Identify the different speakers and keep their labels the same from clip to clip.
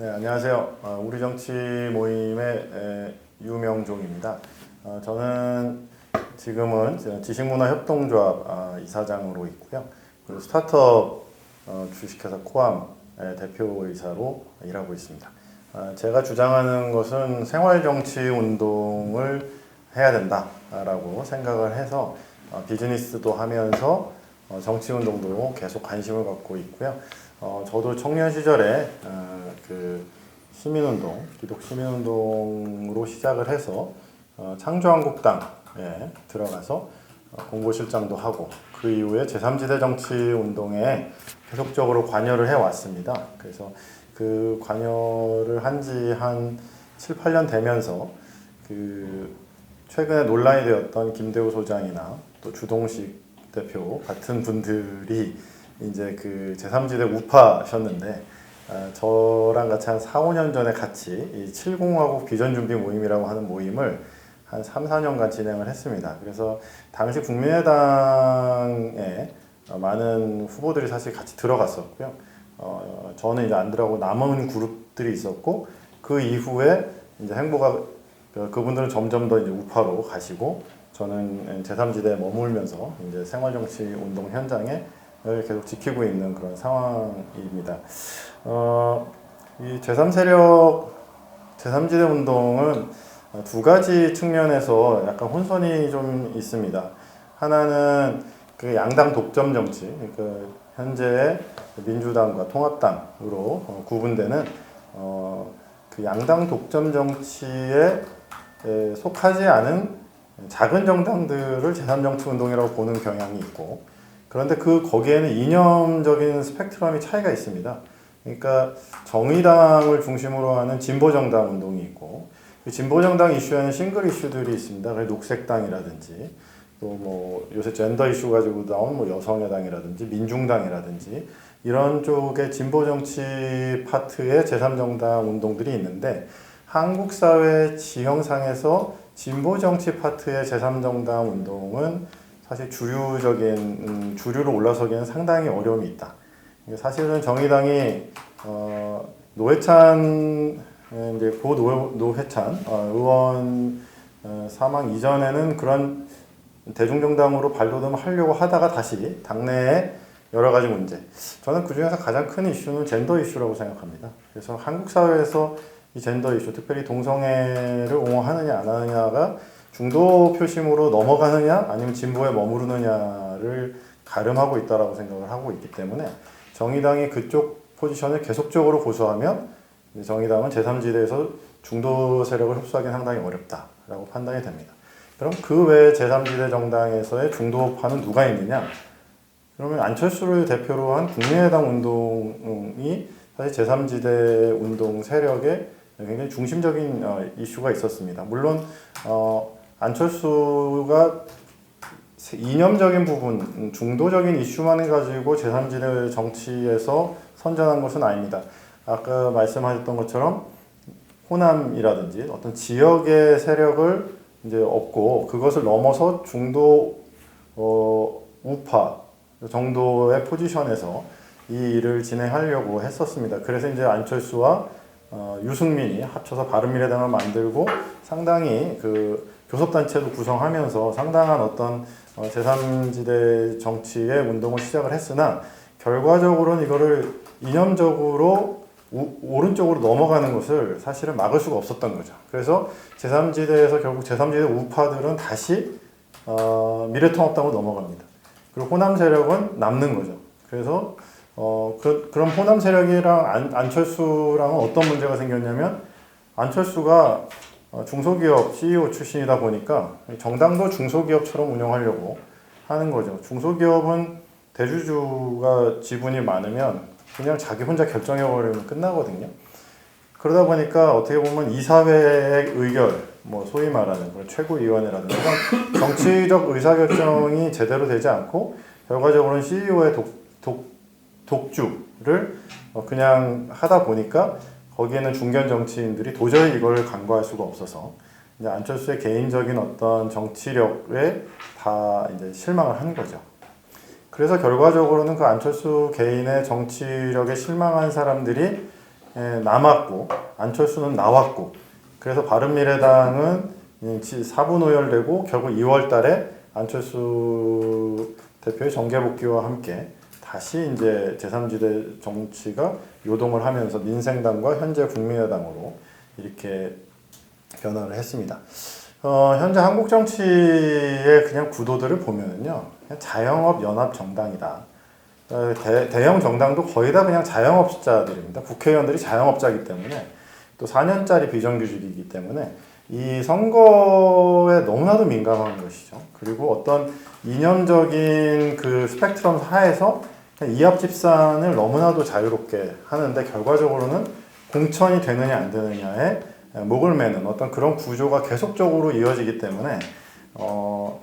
Speaker 1: 네, 안녕하세요. 어, 우리 정치 모임의 유명종입니다. 어, 저는 지금은 지식문화협동조합 아, 이사장으로 있고요. 그리고 스타트업 어, 주식회사 코암 대표이사로 일하고 있습니다. 제가 주장하는 것은 생활정치 운동을 해야 된다라고 생각을 해서 비즈니스도 하면서 정치 운동도 계속 관심을 갖고 있고요. 어, 저도 청년 시절에 어, 그 시민운동, 기독 시민운동으로 시작을 해서 어, 창조한국당에 예, 들어가서 어, 공보실장도 하고 그 이후에 제3지대 정치 운동에 계속적으로 관여를 해왔습니다. 그래서 그 관여를 한 지 한 7, 8년 되면서 그 최근에 논란이 되었던 김대우 소장이나 또 주동식 대표 같은 분들이 이제 그 제3지대 우파셨는데 아, 저랑 같이 한 4, 5년 전에 같이 이 70하고 비전준비 모임이라고 하는 모임을 한 3, 4년간 진행을 했습니다. 그래서 당시 국민의당에 많은 후보들이 사실 같이 들어갔었고요. 어, 저는 이제 안 들어가고 남은 그룹들이 있었고 그 이후에 이제 행보가 어, 그분들은 점점 더 이제 우파로 가시고 저는 제3지대에 머물면서 이제 생활정치 운동 현장에 계속 지키고 있는 그런 상황입니다. 어, 이 제3세력, 제3지대 운동은 두 가지 측면에서 약간 혼선이 좀 있습니다. 하나는 그 양당 독점 정치, 그 현재 민주당과 통합당으로 어, 구분되는 어, 그 양당 독점 정치에 에, 속하지 않은 작은 정당들을 제3정치 운동이라고 보는 경향이 있고 그런데 그 거기에는 이념적인 스펙트럼이 차이가 있습니다. 그러니까 정의당을 중심으로 하는 진보정당 운동이 있고 그 진보정당 이슈에는 싱글 이슈들이 있습니다. 녹색당이라든지 또 뭐 요새 젠더 이슈 가지고 나온 뭐 여성여당이라든지 민중당이라든지 이런 쪽의 진보 정치 파트의 제3정당 운동들이 있는데 한국 사회 지형상에서 진보 정치 파트의 제3정당 운동은 사실 주류적인 음, 주류로 올라서기는 에 상당히 어려움이 있다. 사실은 정의당이 어, 노회찬 이제 고 노, 노회찬 어, 의원 어, 사망 이전에는 그런 대중정당으로 발돋움 하려고 하다가 다시 당내에 여러 가지 문제. 저는 그 중에서 가장 큰 이슈는 젠더 이슈라고 생각합니다. 그래서 한국 사회에서 이 젠더 이슈, 특별히 동성애를 옹호하느냐 안 하느냐가 중도 표심으로 넘어가느냐 아니면 진보에 머무르느냐를 가름하고 있다라고 생각을 하고 있기 때문에 정의당이 그쪽 포지션을 계속적으로 고수하면 정의당은 제3지대에서 중도 세력을 흡수하기는 상당히 어렵다라고 판단이 됩니다. 그럼 그 외에 제3지대 정당에서의 중도파는 누가 있느냐? 그러면 안철수를 대표로 한 국민의당 운동이 사실 제3지대 운동 세력의 굉장히 중심적인 어, 이슈가 있었습니다. 물론 어, 안철수가 이념적인 부분, 중도적인 이슈만 가지고 제3지대 정치에서 선전한 것은 아닙니다. 아까 말씀하셨던 것처럼 호남이라든지 어떤 지역의 세력을 이제 얻고 그것을 넘어서 중도 어, 우파 정도의 포지션에서 이 일을 진행하려고 했었습니다. 그래서 이제 안철수와 어, 유승민이 합쳐서 바른미래당을 만들고 상당히 그 교섭단체도 구성하면서 상당한 어떤 제3지대 어, 정치의 운동을 시작을 했으나 결과적으로는 이거를 이념적으로 우, 오른쪽으로 넘어가는 것을 사실은 막을 수가 없었던 거죠. 그래서 제3지대에서 결국 제3지대 우파들은 다시 어, 미래통합당으로 넘어갑니다. 그리고 호남 세력은 남는 거죠. 그래서 어, 그, 럼 호남 세력이랑 안, 안철수랑은 어떤 문제가 생겼냐면 안철수가 어, 중소기업 CEO 출신이다 보니까 정당도 중소기업처럼 운영하려고 하는 거죠. 중소기업은 대주주가 지분이 많으면 그냥 자기 혼자 결정해버리면 끝나거든요. 그러다 보니까 어떻게 보면 이사회의 의결, 뭐 소위 말하는 뭐 최고위원회라든가 정치적 의사결정이 제대로 되지 않고 결과적으로는 CEO의 독, 독, 독주를 어, 그냥 하다 보니까 거기에는 중견 정치인들이 도저히 이걸 간과할 수가 없어서 이제 안철수의 개인적인 어떤 정치력에 다 이제 실망을 한 거죠. 그래서 결과적으로는 그 안철수 개인의 정치력에 실망한 사람들이 예, 남았고 안철수는 나왔고 그래서 바른미래당은 4분 오열되고 결국 2월 달에 안철수 대표의 정계 복귀와 함께 다시 이제 제3지대 정치가 요동을 하면서 민생당과 현재 국민의당으로 이렇게 변화를 했습니다. 어, 현재 한국 정치의 그냥 구도들을 보면요. 자영업 연합 정당이다. 어, 대, 형 정당도 거의 다 그냥 자영업자들입니다. 국회의원들이 자영업자이기 때문에 또 4년짜리 비정규직이기 때문에 이 선거에 너무나도 민감한 것이죠. 그리고 어떤 이념적인 그 스펙트럼 하에서 이합 집산을 너무나도 자유롭게 하는데 결과적으로는 공천이 되느냐 안 되느냐에 목을 매는 어떤 그런 구조가 계속적으로 이어지기 때문에 어,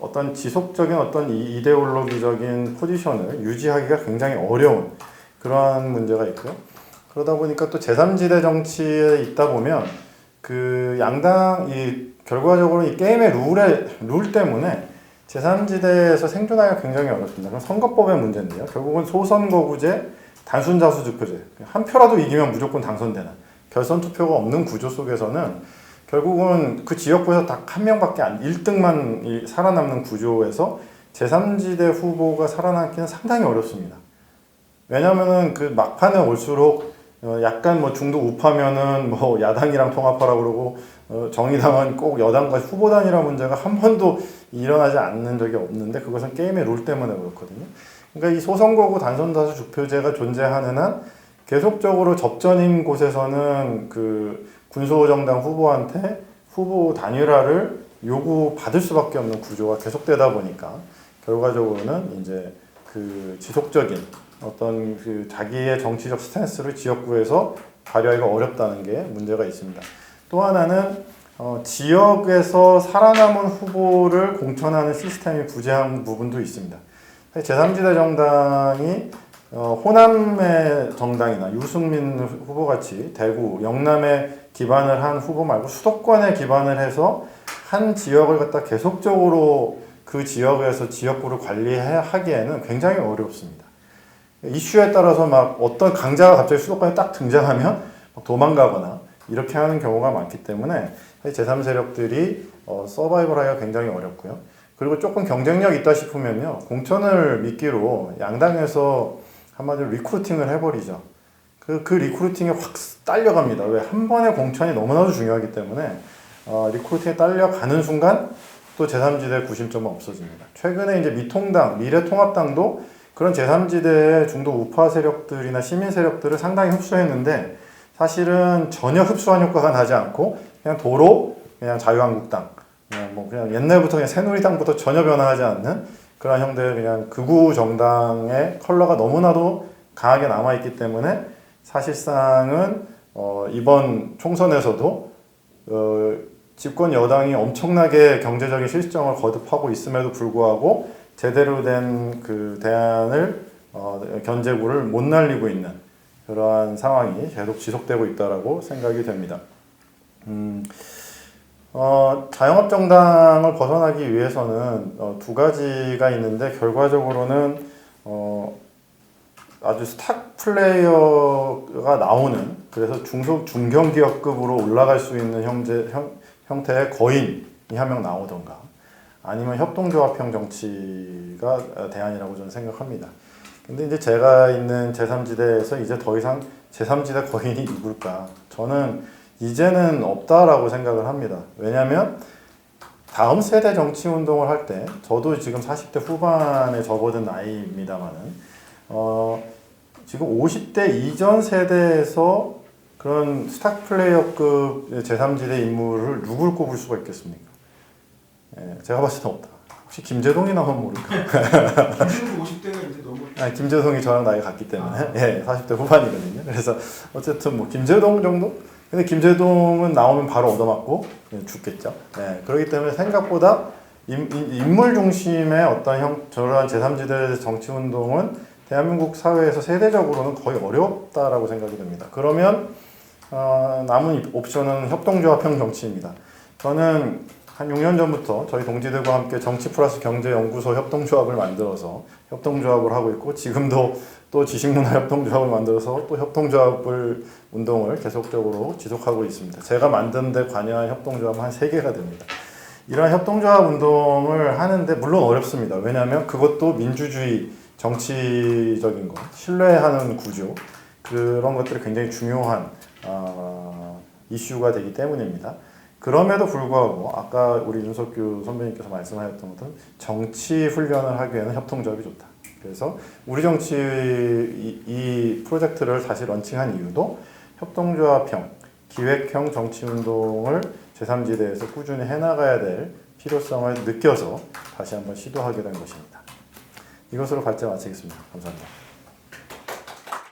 Speaker 1: 어떤 지속적인 어떤 이데올로기적인 포지션을 유지하기가 굉장히 어려운 그러한 문제가 있고요. 그러다 보니까 또 제3지대 정치에 있다 보면 그 양당 이 결과적으로 이 게임의 룰에 룰 때문에 제3지대에서 생존하기가 굉장히 어렵습니다. 그럼 선거법의 문제인데요. 결국은 소선거구제, 단순 자수투표제. 한 표라도 이기면 무조건 당선되는 결선 투표가 없는 구조 속에서는 결국은 그 지역구에서 딱 한 명밖에 안 1등만 살아남는 구조에서 제3지대 후보가 살아남기는 상당히 어렵습니다. 왜냐면그 막판에 올수록 어, 약간 뭐 중도 우파면은 뭐 야당이랑 통합하라 그러고 어, 정의당은 꼭 여당과 후보단이라 문제가 한 번도 일어나지 않는 적이 없는데 그것은 게임의 룰 때문에 그렇거든요. 그러니까 이 소선거구 단선다수 득표제가 존재하는 한 계속적으로 접전인 곳에서는 그 군소정당 후보한테 후보 단일화를 요구받을 수밖에 없는 구조가 계속되다 보니까 결과적으로는 이제 그 지속적인 어떤 그 자기의 정치적 스탠스를 지역구에서 발휘하기가 어렵다는 게 문제가 있습니다. 또 하나는 어, 지역에서 살아남은 후보를 공천하는 시스템이 부재한 부분도 있습니다. 제3지대 정당이 어, 호남의 정당이나 유승민 후보 같이 대구, 영남에 기반을 한 후보 말고 수도권에 기반을 해서 한 지역을 갖다 계속적으로 그 지역에서 지역구를 관리하기에는 굉장히 어렵습니다. 이슈에 따라서 막 어떤 강자가 갑자기 수도권에 딱 등장하면 도망가거나 이렇게 하는 경우가 많기 때문에 제3세력들이 어, 서바이벌하기가 굉장히 어렵고요. 그리고 조금 경쟁력 있다 싶으면요. 공천을 미끼로 양당에서 한마디로 리크루팅을 해버리죠. 그, 그 리크루팅에 확 딸려갑니다. 왜? 한 번의 공천이 너무나도 중요하기 때문에 어, 리크루팅에 딸려가는 순간 또 제3지대 구심점은 없어집니다. 최근에 이제 미통당, 미래통합당도 그런 제3지대의 중도 우파 세력들이나 시민 세력들을 상당히 흡수했는데 사실은 전혀 흡수한 효과가 나지 않고 그냥 도로 그냥 자유한국당 그냥 뭐 그냥 옛날부터 그냥 새누리당부터 전혀 변화하지 않는 그런 형태의 그냥 극우 정당의 컬러가 너무나도 강하게 남아 있기 때문에 사실상은 어 이번 총선에서도 어 집권 여당이 엄청나게 경제적인 실정을 거듭하고 있음에도 불구하고 제대로 된 그 대안을 어, 견제구를 못 날리고 있는 그러한 상황이 계속 지속되고 있다라고 생각이 됩니다. 음, 어, 자영업 정당을 벗어나기 위해서는 어, 두 가지가 있는데 결과적으로는 어, 아주 스탁 플레이어가 나오는 그래서 중소 중견기업급으로 올라갈 수 있는 형제, 형, 형태의 거인이 한 명 나오던가 아니면 협동조합형 정치가 어, 대안이라고 저는 생각합니다. 근데 이제 제가 있는 제3지대에서 이제 더 이상 제3지대 거인이 누굴까? 저는 이제는 없다라고 생각을 합니다. 왜냐면 다음 세대 정치 운동을 할 때 저도 지금 40대 후반에 접어든 나이입니다만은 어, 지금 50대 이전 세대에서 그런 스탁 플레이어급 제3지대 인물을 누굴 꼽을 수가 있겠습니까? 예, 제가 봤을 때 없다. 혹시 김재동이 나오면 모를까. 50대가 이제 너무. 아 김재동이 저랑 나이 같기 때문에 아. 예, 40대 후반이거든요. 그래서 어쨌든 뭐 김재동 정도? 근데 김재동은 나오면 바로 얻어맞고 죽겠죠. 예, 그렇기 때문에 생각보다 인, 물 중심의 어떤 형저러 제3지대 정치 운동은 대한민국 사회에서 세대적으로는 거의 어렵다라고 생각이 됩니다. 그러면 어, 남은 옵션은 협동조합형 정치입니다. 저는 한 6년 전부터 저희 동지들과 함께 정치 플러스 경제 연구소 협동조합을 만들어서 협동조합을 하고 있고 지금도 또 지식문화 협동조합을 만들어서 또 협동조합을 운동을 계속적으로 지속하고 있습니다. 제가 만든 데 관여한 협동조합 한 3개가 됩니다. 이러 협동조합 운동을 하는데 물론 어렵습니다. 왜냐하면 그것도 민주주의 정치적인 것, 신뢰하는 구조 그런 것들이 굉장히 중요한 어, 이슈가 되기 때문입니다. 그럼에도 불구하고 아까 우리 윤석규 선배님께서 말씀하셨던 것은 정치 훈련을 하기에는 협동조합이 좋다. 그래서 우리 정치 이, 이 프로젝트를 다시 런칭한 이유도 협동조합형, 기획형 정치운동을 제3지대에서 꾸준히 해나가야 될 필요성을 느껴서 다시 한번 시도하게 된 것입니다. 이것으로 발제 마치겠습니다. 감사합니다.